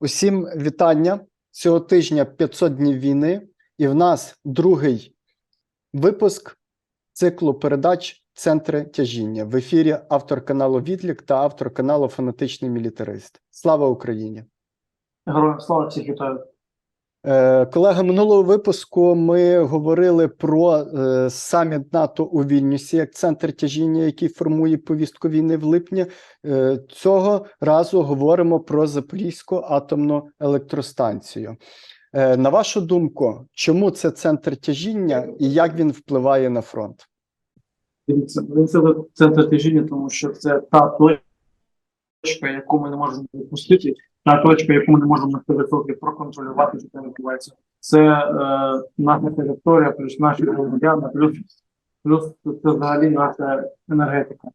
Усім вітання. Цього тижня 500 днів війни, і в нас другий випуск циклу передач Центри тяжіння в ефірі автор каналу Відлік та автор каналу Фанатичний Мілітарист. Слава Україні! Героям слава всіх вітаю. Е, Колега, минулого випуску ми говорили про е, саміт НАТО у Вільнюсі як центр тяжіння, який формує повістку війни в липні. Е, Цього разу говоримо про Запорізьку атомну електростанцію. На вашу думку, чому це центр тяжіння і як він впливає на фронт? Дивіться, це центр тяжіння, тому що це та точка, яку ми не можемо відпустити, та точка, яку ми не можемо на 100% проконтролювати, що там відбувається. Це е, наша територія, плюс наші громадяни, плюс, плюс це взагалі наша енергетика.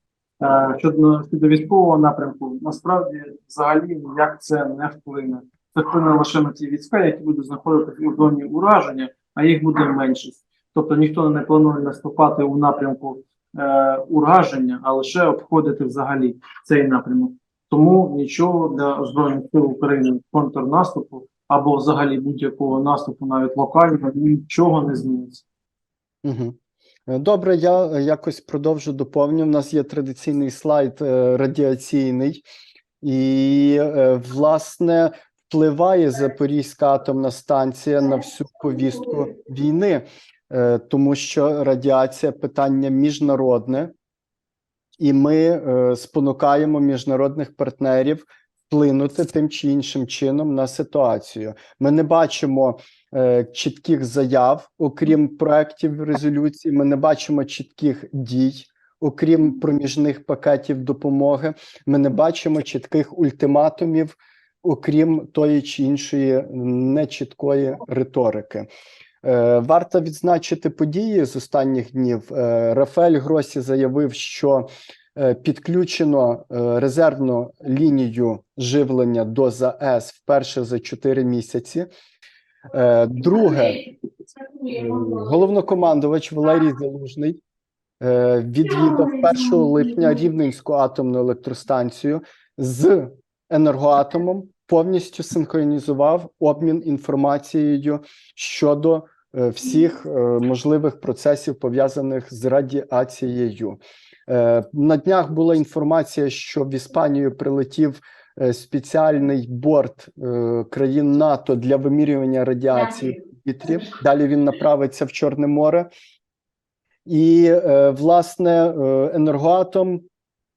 Е, щодо, щодо військового напрямку, насправді взагалі ніяк це не вплине. Це вплине лише на ті війська, які будуть знаходитися у зоні ураження, а їх буде меншість. Тобто ніхто не планує наступати у напрямку е, ураження, а лише обходити взагалі цей напрямок. Тому нічого для Збройних сил України контрнаступу або взагалі будь-якого наступу, навіть локального, нічого не зміниться. Угу. Добре, я якось продовжу доповню. У нас є традиційний слайд е, радіаційний, і, е, власне, впливає Запорізька атомна станція на всю повістку війни, е, тому що радіація питання міжнародне, і ми е, спонукаємо міжнародних партнерів вплинути тим чи іншим чином на ситуацію. Ми не бачимо е, чітких заяв, окрім проєктів резолюцій. Ми не бачимо чітких дій, окрім проміжних пакетів допомоги. Ми не бачимо чітких ультиматумів, окрім тої чи іншої нечіткої риторики. Е, Варто відзначити події з останніх днів. Е, Рафаель Гросі заявив, що е, підключено резервну лінію живлення до ЗАЕС вперше за 4 місяці. Друге, головнокомандувач Валерій Залужний відвідав 1 липня Рівненську атомну електростанцію з енергоатомом, повністю синхронізував обмін інформацією щодо всіх е, можливих процесів пов'язаних з радіацією. Е, На днях була інформація, що в Іспанію прилетів е, спеціальний борт е, країн НАТО для вимірювання радіації в повітрі. Далі він направиться в Чорне море. І, е, власне, е, енергоатом,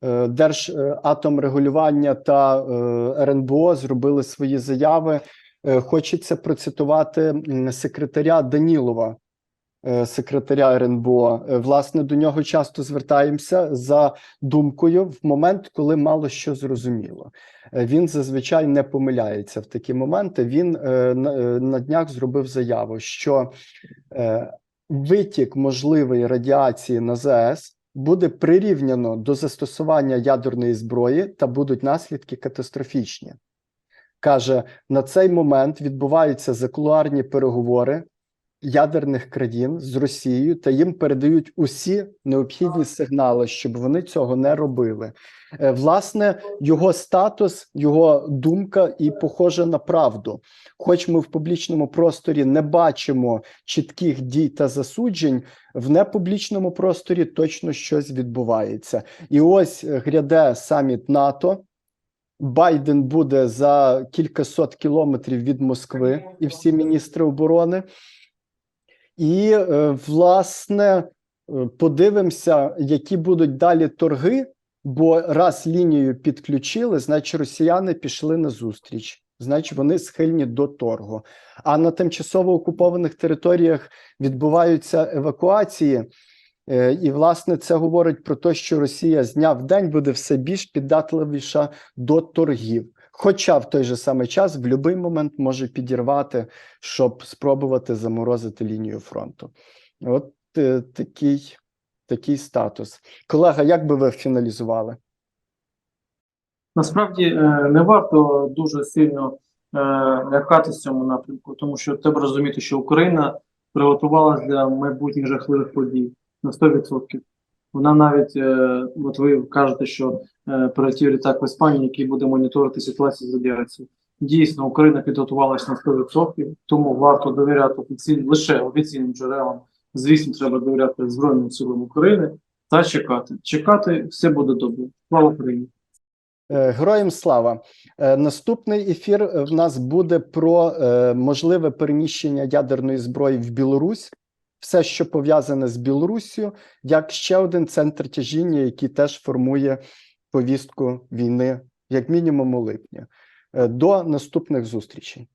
е, Держатомрегулювання та е, РНБО зробили свої заяви. Е, Хочеться процитувати секретаря Данілова, е, секретаря РНБО. Е, Власне, до нього часто звертаємося за думкою в момент, коли мало що зрозуміло. Він зазвичай не помиляється в такі моменти. Він на, днях зробив заяву, що витік можливої радіації на ЗАЕС буде прирівняно до застосування ядерної зброї та будуть наслідки катастрофічні. Каже, на цей момент відбуваються закулуарні переговори ядерних країн з Росією та їм передають усі необхідні сигнали, щоб вони цього не робили. Е, Власне, його статус, його думка і похожа на правду. Хоч ми в публічному просторі не бачимо чітких дій та засуджень, в непублічному просторі точно щось відбувається. І ось е, гряде саміт НАТО. Байден буде за кількасот кілометрів від Москви і всі міністри оборони. І, е, власне, е, подивимося, які будуть далі торги, бо раз лінію підключили, значить росіяни пішли на зустріч. Значить, вони схильні до торгу. А на тимчасово окупованих територіях відбуваються евакуації. Е, І, власне, це говорить про те, що Росія з дня в день буде все більш піддатливіша до торгів. Хоча в той же самий час в будь-який момент може підірвати, щоб спробувати заморозити лінію фронту. От е, такий, такий статус. Колега, як би ви фіналізували? Насправді е, не варто дуже сильно е, лякатися цьому напрямку, тому що треба розуміти, що Україна приготувалася для майбутніх жахливих подій на 100%. Вона навіть, е, от ви кажете, що е, прилетів літак в Іспанії, який буде моніторити ситуацію з радіацією. Дійсно, Україна підготувалася на 100%, тому варто довіряти офіційним лише офіційним джерелам. Звісно, треба довіряти Збройним силам України та чекати. Чекати все буде добре. Слава Україні! Е, Героям слава. Е, Наступний ефір в нас буде про можливе переміщення ядерної зброї в Білорусь. Все, що пов'язане з Білоруссю, як ще один центр тяжіння, який теж формує повістку війни, як мінімум у липні. Е, До наступних зустрічей.